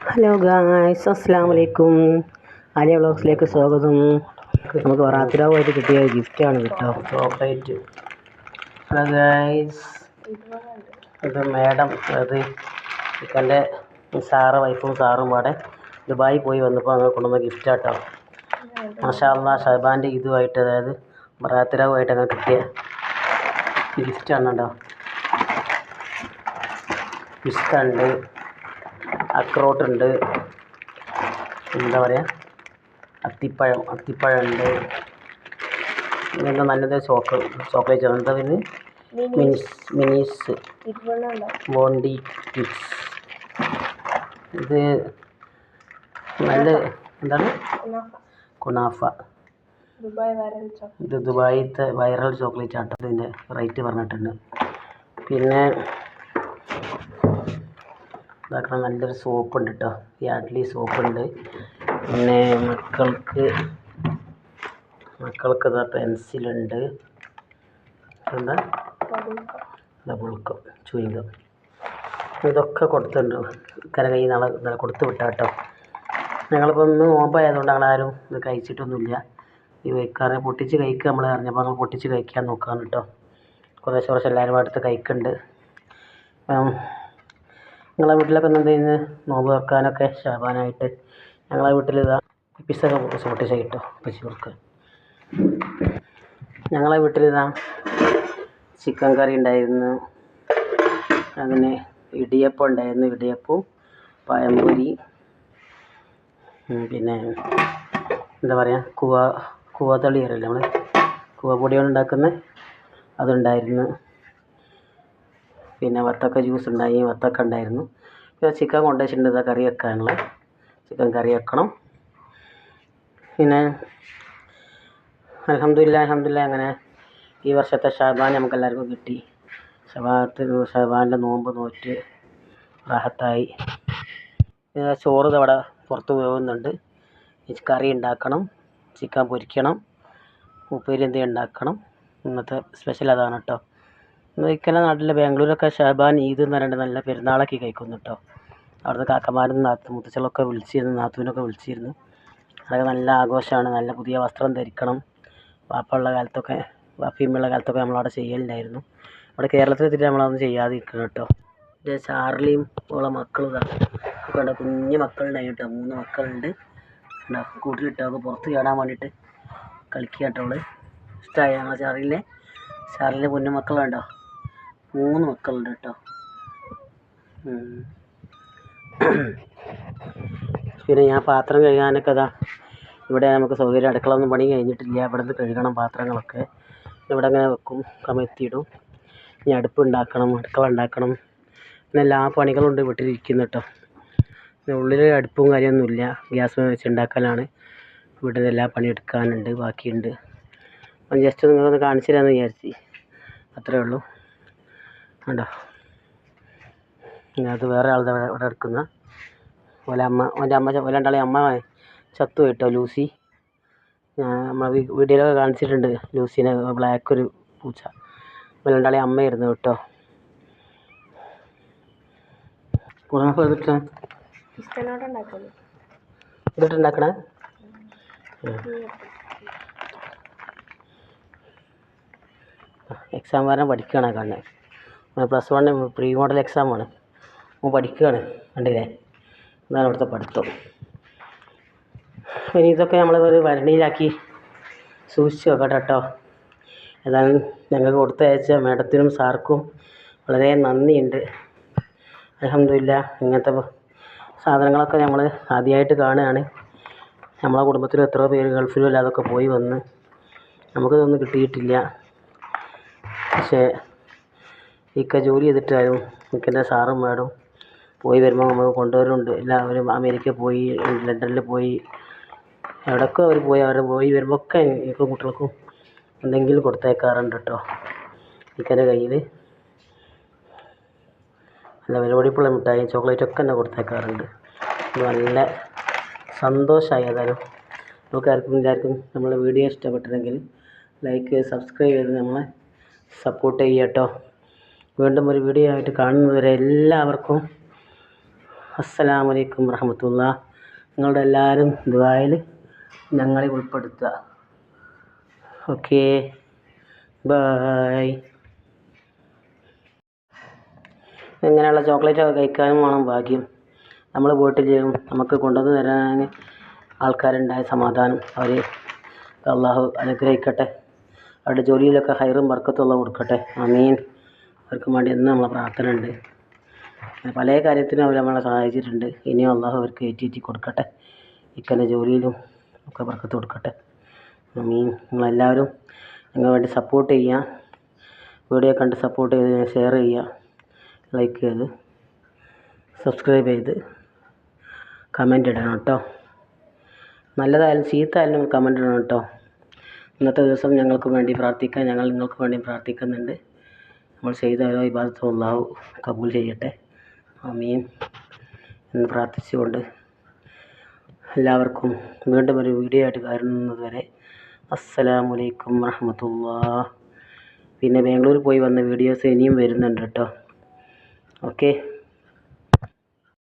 Hello guys അസ്സാം വലൈക്കും ആലിയ വ്ളോഗ്സിലേക്ക് സ്വാഗതം. നമുക്ക് വറാത്തിരാവുമായിട്ട് കിട്ടിയ ഗിഫ്റ്റാണ് കേട്ടോ. ചോക്ലേറ്റ് ഹലോ ഗായ്സ് ഇത് മാഡം അത് ഇക്കന്റെ സാറ് വൈഫും സാറും പാടെ ദുബായി പോയി വന്നപ്പോൾ അങ്ങനെ കൊണ്ടുവന്ന ഗിഫ്റ്റാട്ടോ മാഷാല്ല ഷബാന്റെ ഇതുമായിട്ട് അതായത് വറാത്തിരാവുമായിട്ട് അങ്ങനെ കിട്ടിയ ഗിഫ്റ്റാണ് കേട്ടോ. പിസ്ത ഉണ്ട് അക്രോട്ട് ഉണ്ട്. എന്താ പറയുക അത്തിപ്പഴം അത്തിപ്പഴം ഉണ്ട്. ഇതെന്താ നല്ലത്? ചോക്ക് ചോക്ലേറ്റ് എന്താ പറയുന്നത് മിനിസ്. മിനിസ് ബോണ്ടി കിഡ്സ് ഇത് നല്ല എന്താണ്? കുണാഫ ഇത് ദുബായിത്തെ വൈറൽ ചോക്ലേറ്റ് ആട്ടോ ഇതിന്റെ റേറ്റ് പറഞ്ഞിട്ടുണ്ട്. പിന്നെ ഇതാക്കണം നല്ലൊരു സോപ്പ് ഉണ്ട് കേട്ടോ യാഡ്ലി സോപ്പ് ഉണ്ട് പിന്നെ മക്കൾക്ക് മക്കൾക്ക് ഇതാ പെൻസിലുണ്ട്. എന്താ ഡബിൾക്കം ചുയിങ്കം ഇതൊക്കെ കൊടുത്തിട്ടുണ്ട്. കര കൈ നാളെ ഇന്നലെ കൊടുത്ത് വിട്ടാ കേട്ടോ ഞങ്ങളിപ്പോൾ ഇന്ന് നോമ്പായതുകൊണ്ട് ഞങ്ങളാരും ഇത് കഴിച്ചിട്ടൊന്നുമില്ല. ഈ വയ്ക്കാറ് പൊട്ടിച്ച് കഴിക്കുക നമ്മൾ അറിഞ്ഞപ്പോൾ നമ്മൾ പൊട്ടിച്ച് കഴിക്കാൻ നോക്കാണ് കേട്ടോ. കുറേശ്ശെ കുറച്ച് എല്ലാവരും അടുത്ത് കഴിക്കുന്നുണ്ട് നിങ്ങളെ വീട്ടിലൊക്കെ എന്താ ചെയ്യുന്നത്? നോമ്പ് തുറക്കാനൊക്കെ ശാപാനായിട്ട് ഞങ്ങളെ വീട്ടിൽ ഇതാ പിസ്സൊക്കെ പൊട്ടിച്ച് കിട്ടും പച്ചി ഞങ്ങളെ വീട്ടിൽ ഇതാ ചിക്കൻ കറി ഉണ്ടായിരുന്നു. അങ്ങനെ ഇടിയപ്പം ഉണ്ടായിരുന്നു ഇടിയപ്പവും പഴംപൊരി പിന്നെ എന്താ പറയുക കുവ കൂവത്തളി അറിയില്ല നമ്മൾ കുവ പൊടി കൊണ്ട് ഉണ്ടാക്കുന്ന അതുണ്ടായിരുന്നു. പിന്നെ വത്തക്ക ജ്യൂസ് ഉണ്ടായി വത്തക്ക ഉണ്ടായിരുന്നു. പിന്നെ ചിക്കൻ കൊണ്ടുവച്ചിട്ടുണ്ട് വെച്ചിട്ടുണ്ട് കറി വെക്കാനുള്ള. ചിക്കൻ കറി വെക്കണം. പിന്നെ അലഹമില്ല അലഹമില്ല അങ്ങനെ ഈ വർഷത്തെ ഷാബാൻ നമുക്ക് എല്ലാവർക്കും കിട്ടി. ഷബാത്ത് ഷബാന്റെ നോമ്പ് നോറ്റ് റാഹത്തായി. ചോറ് അവിടെ പുറത്ത് പോകുന്നുണ്ട്. കറി ഉണ്ടാക്കണം ചിക്കൻ പൊരിക്കണം ഉപ്പേരി എന്തെങ്കിലും ഉണ്ടാക്കണം. ഇന്നത്തെ സ്പെഷ്യൽ അതാണ് കേട്ടോ ഇക്കലെ നാട്ടിലെ ബാംഗ്ലൂരൊക്കെ ഷാബാൻ ഈദ് എന്ന് പറഞ്ഞിട്ട് നല്ല പെരുന്നാളൊക്കെ കഴിക്കുന്നു കേട്ടോ. അവിടുത്തെ കാക്കമാരും നാത്തു മുത്തച്ഛളൊക്കെ വിളിച്ചിരുന്നു നാത്തൂനൊക്കെ വിളിച്ചിരുന്നു. അതൊക്കെ നല്ല ആഘോഷമാണ്. നല്ല പുതിയ വസ്ത്രം ധരിക്കണം. വാപ്പയുള്ള കാലത്തൊക്കെ വാപ്പിയമ്മയുള്ള കാലത്തൊക്കെ നമ്മളവിടെ ചെയ്യലുണ്ടായിരുന്നു. അവിടെ കേരളത്തിൽ എത്തിയിട്ട് നമ്മളതൊന്നും ചെയ്യാതെ ഇരിക്കണം കേട്ടോ. എന്റെ ചാർലിയും ഓളെ മക്കളും ഇതാ. കണ്ടോ കുഞ്ഞു മക്കളുണ്ടായി കേട്ടോ. മൂന്ന് മക്കളുണ്ട്. കൂട്ടിലിട്ടോ ഒക്കെ പുറത്ത് ചാടാൻ വേണ്ടിയിട്ട് കളിക്കുക കേട്ടോ അവൾ. ഇഷ്ടമായി ഞങ്ങളെ ചാർലിയിലെ ചാർലിന്റെ പൊന്നു മക്കളുണ്ടോ മൂന്ന് മക്കളുണ്ട് കേട്ടോ. പിന്നെ ഞാൻ പാത്രം കഴുകാനൊക്കെ ഇതാ ഇവിടെ നമുക്ക് സൗകര്യം അടുക്കള ഒന്നും പണി കഴിഞ്ഞിട്ടില്ല. ഇവിടെ നിന്ന് കഴുകണം പാത്രങ്ങളൊക്കെ. ഇവിടെ അങ്ങനെ വെക്കും കമഴ്ത്തിയിടും. ഇനി അടുപ്പ് ഉണ്ടാക്കണം അടുക്കള ഉണ്ടാക്കണം. പിന്നെ എല്ലാ പണികളും ഉണ്ട് വീട്ടിലിരിക്കുന്നു കേട്ടോ. ഉള്ളിൽ അടുപ്പും കാര്യമൊന്നുമില്ല ഗ്യാസ് വെച്ച് ഉണ്ടാക്കലാണ്. വീട്ടിൽ എല്ലാ പണി എടുക്കാനുണ്ട് ബാക്കിയുണ്ട്. അപ്പം ജസ്റ്റ് നിങ്ങളൊന്ന് കാണിച്ചു തരാമെന്ന് വിചാരിച്ചു. അത്രേ ഉള്ളൂ. കണ്ടോ? അത് വേറെ ആളുടെ ഇവിടെ എടുക്കുന്ന ഓലെ അമ്മ ഓന്റെ അമ്മ ഓലെ രണ്ടാളെ അമ്മ ചത്തു കേട്ടോ ലൂസി. വീ- വീഡിയോയിലൊക്കെ കാണിച്ചിട്ടുണ്ട് ലൂസിനെ ബ്ലാക്ക് ഒരു പൂച്ച. ഓലെ രണ്ടാളെ അമ്മയായിരുന്നു കേട്ടോ. ഇതിട്ടുണ്ടാക്കണേ എക്സാം വരാൻ പഠിക്കുകയാണ് കാണുന്നത് പ്ലസ് വൺ പ്രീ മോഡൽ എക്സാമാണ് അവൻ പഠിക്കുകയാണ് കണ്ടില്ലേ? ഇതാണ് അവിടുത്തെ പഠിത്തം. ഇനി ഇതൊക്കെ നമ്മൾ ഒരു വരണിയിലാക്കി സൂക്ഷിച്ച് വെക്കട്ടെ കേട്ടോ ഏതായാലും ഞങ്ങൾക്ക് കൊടുത്തയച്ച മേഡത്തിനും സാർക്കും വളരെ നന്ദിയുണ്ട്. അലഹമില്ല ഇങ്ങനത്തെ സാധനങ്ങളൊക്കെ നമ്മൾ ആദ്യമായിട്ട് കാണുകയാണ്. നമ്മളെ കുടുംബത്തിൽ എത്ര പേര് ഗൾഫിലും അല്ലാതൊക്കെ പോയി വന്ന് നമുക്കിതൊന്നും കിട്ടിയിട്ടില്ല. പക്ഷേ ഇക്ക ജോലി ചെയ്തിട്ടായാലും ഇക്കന്റെ സാറും മേഡം പോയി വരുമ്പോൾ നമുക്ക് കൊണ്ടുവരുന്നുണ്ട്. എല്ലാവരും അമേരിക്ക പോയി ലണ്ടനിൽ പോയി. എവിടെയൊക്കെ അവർ പോയി അവർ പോയി വരുമ്പോൾ ഒക്കെ എനിക്കും കുട്ടികൾക്കും എന്തെങ്കിലും കൊടുത്തേക്കാറുണ്ട് കേട്ടോ ഇക്കന്റെ കയ്യിൽ നല്ല വിലപിടിപ്പുള്ള മിഠായി ചോക്ലേറ്റ് ഒക്കെ തന്നെ കൊടുത്തേക്കാറുണ്ട്. നല്ല സന്തോഷമായി ഏതായാലും. നമുക്ക് ആർക്കും എല്ലാവർക്കും നമ്മളെ വീഡിയോ ഇഷ്ടപ്പെട്ടെങ്കിൽ ലൈക്ക് സബ്സ്ക്രൈബ് ചെയ്ത് നമ്മളെ സപ്പോർട്ട് ചെയ്യാം കേട്ടോ വീണ്ടും ഒരു വീഡിയോ ആയിട്ട് കാണുന്നവരെ എല്ലാവർക്കും അസ്സലാമലൈക്കും വറഹമത്തുള്ള. നിങ്ങളുടെ എല്ലാവരും ദുബായിൽ ഞങ്ങളെ ഉൾപ്പെടുത്തുക. ഓക്കേ. ബായ് ഇങ്ങനെയുള്ള ചോക്ലേറ്റൊക്കെ കഴിക്കാനും വേണം ഭാഗ്യം. നമ്മൾ വീട്ടിൽ നമുക്ക് കൊണ്ടുവന്ന് തരാൻ ആൾക്കാരുണ്ടായ സമാധാനം. അവർ അള്ളാഹു അനുഗ്രഹിക്കട്ടെ. അവരുടെ ജോലിയിലൊക്കെ ഹൈറും വർക്കത്തുള്ള കൊടുക്കട്ടെ. അമീൻ അവർക്ക് വേണ്ടി എന്നും നമ്മളെ പ്രാർത്ഥന ഉണ്ട് പല കാര്യത്തിനും അവർ നമ്മളെ സഹായിച്ചിട്ടുണ്ട്. ഇനിയും അള്ളാഹു അവർക്ക് ഏറ്റി കൊടുക്കട്ടെ. ഇക്കന്റെ ജോലിയിലും ഒക്കെ ബർക്കത്ത് കൊടുക്കട്ടെ. മീൻ നിങ്ങളെല്ലാവരും ഞങ്ങൾക്ക് വേണ്ടി സപ്പോർട്ട് ചെയ്യുക. വീഡിയോ കണ്ട് സപ്പോർട്ട് ചെയ്ത് ഷെയർ ചെയ്യുക. ലൈക്ക് ചെയ്ത് സബ്സ്ക്രൈബ് ചെയ്ത് കമന്റ് ഇടണം കേട്ടോ. നല്ലതായാലും ചീത്തയായാലും കമന്റ് ഇടണം കേട്ടോ. ഇന്നത്തെ ദിവസം ഞങ്ങൾക്ക് വേണ്ടി പ്രാർത്ഥിക്കാൻ ഞങ്ങൾ നിങ്ങൾക്ക് വേണ്ടി പ്രാർത്ഥിക്കുന്നുണ്ട്. നമ്മൾ ചെയ്ത ഓരോ ഇബാദത്തും അള്ളാഹു കബൂൽ ചെയ്യട്ടെ. ആമീൻ. എന്ന് പ്രാർത്ഥിച്ചുകൊണ്ട് എല്ലാവർക്കും വീണ്ടും ഒരു വീഡിയോ ആയിട്ട് കാണുന്നത് വരെ അസ്സലാമലൈക്കും വറഹമത്തുള്ള പിന്നെ ബാംഗ്ലൂർ പോയി വന്ന വീഡിയോസ് ഇനിയും വരുന്നുണ്ട് കേട്ടോ. ഓക്കെ